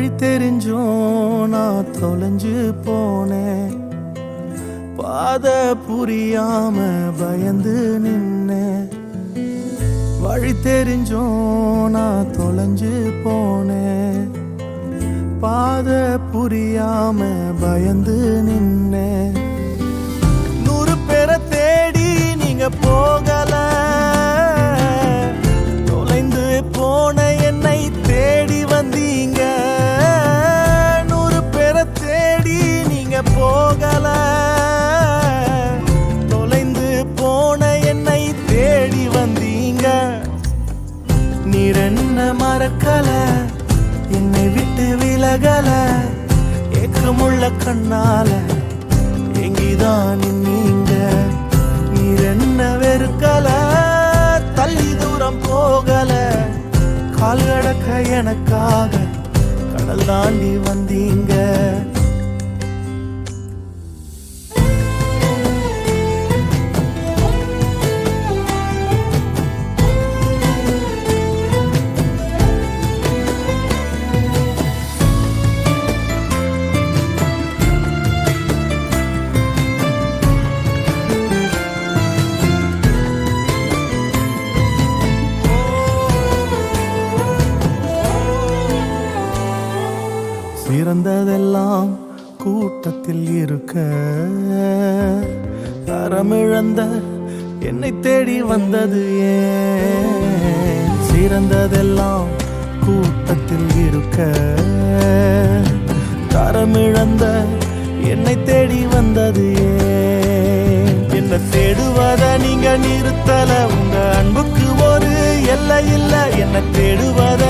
வழி தெரிஞ்சும் நான் தொலைஞ்சு போனேன். பாத புரியாம பயந்து நின்னேன். வழி தெரிஞ்சும் நான் தொலைஞ்சு போனேன். பாத புரியாம பயந்து போகல. தொலைந்து போன என்னை தேடி வந்தீங்க. நீர் என்ன மறக்கல என்னை விட்டு விலகல. ஏக்கமுள்ள கண்ணால எங்கிதான் நீங்க. நீர் என்ன வெறுக்கல தள்ளி தூரம் போகல. கால் கடக்க எனக்காக கடல் தாண்டி வந்தீங்க. இருந்ததெல்லாம் கூட்டத்தில் இருக்க. தரமிழந்த என்னை தேடி வந்தது ஏன்? சிறந்ததெல்லாம் கூட்டத்தில் இருக்க. தரமிழந்த என்னை தேடி வந்தது ஏன்? என்ன தேடுவத நீங்க நிறுத்தல. உங்க அன்புக்கு ஒரு எல்லை இல்லை. என்ன தேடுவத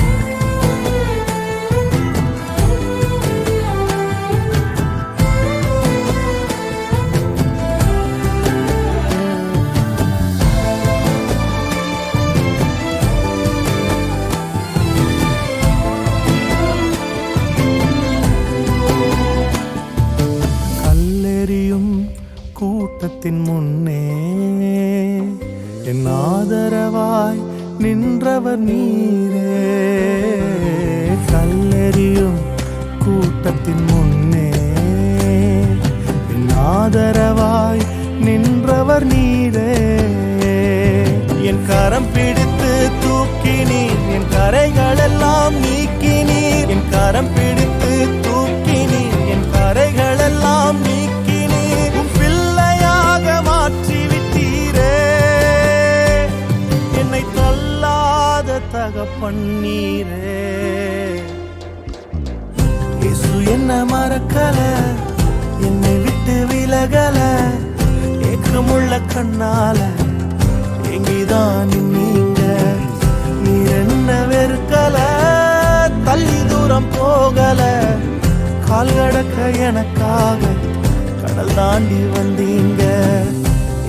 கூட்டத்தின் முன்னே என் ஆதரவாய் நின்றவர் நீரே. கல்லெறியும் கூட்டத்தின் முன்னே என் ஆதரவாய் நின்றவர் நீரே. என் கரம் பிடித்து தூக்கினீர் என் கரைகளெல்லாம் நீக்கினீர் என் கரம் பிடி பண்ணீரே நீரே இயேசு என்ன மறக்கல என்னை விட்டு விலகல. ஏக்கமுள்ள கண்ணால எங்கிதான் நீங்க. நீர் என்ன வெறுக்கல தள்ளி தூரம் போகல. கால் கடக்க எனக்காக கடல் தாண்டி வந்தீங்க.